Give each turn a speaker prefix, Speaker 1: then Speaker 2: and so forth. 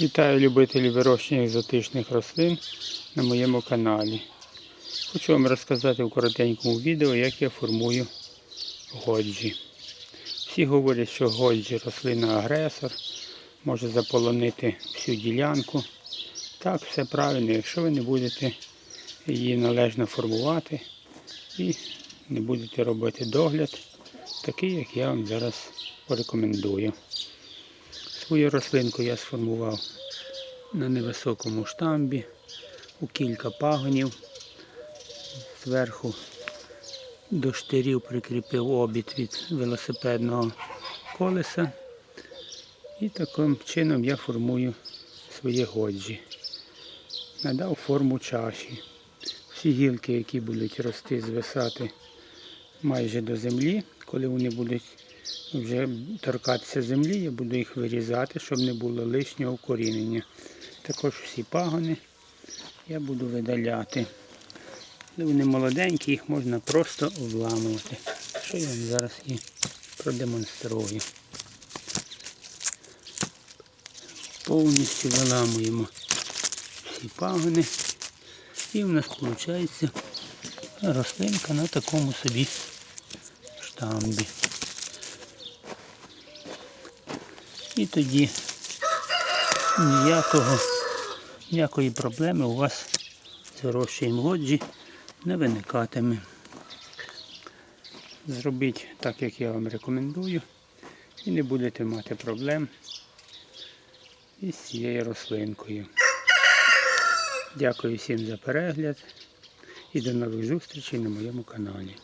Speaker 1: Вітаю любителів вирощення екзотичних рослин на моєму каналі. Хочу вам розказати в коротенькому відео, як я формую годжі. Всі говорять, що годжі рослина агресор, може заполонити всю ділянку. Так, все правильно, якщо ви не будете її належно формувати і не будете робити догляд, такий, як я вам зараз порекомендую. Свою рослинку я сформував на невисокому штамбі, у кілька пагонів. Зверху до штирів прикріпив обід від велосипедного колеса. І таким чином я формую свої годжі. Надав форму чаші. Всі гілки, які будуть рости, звисати майже до землі, коли вони будуть вже торкатися землі, я буду їх вирізати, щоб не було лишнього вкорінення. Також всі пагони я буду видаляти. Вони молоденькі, їх можна просто обламувати. Що я вам зараз і продемонструю. Повністю виламуємо всі пагони. І в нас виходить рослинка на такому собі штамбі. І тоді ніякого, ніякої проблеми у вас з вирощенням годжі не виникатиме. Зробіть так, як я вам рекомендую, і не будете мати проблем із цією рослинкою. Дякую всім за перегляд і до нових зустрічей на моєму каналі.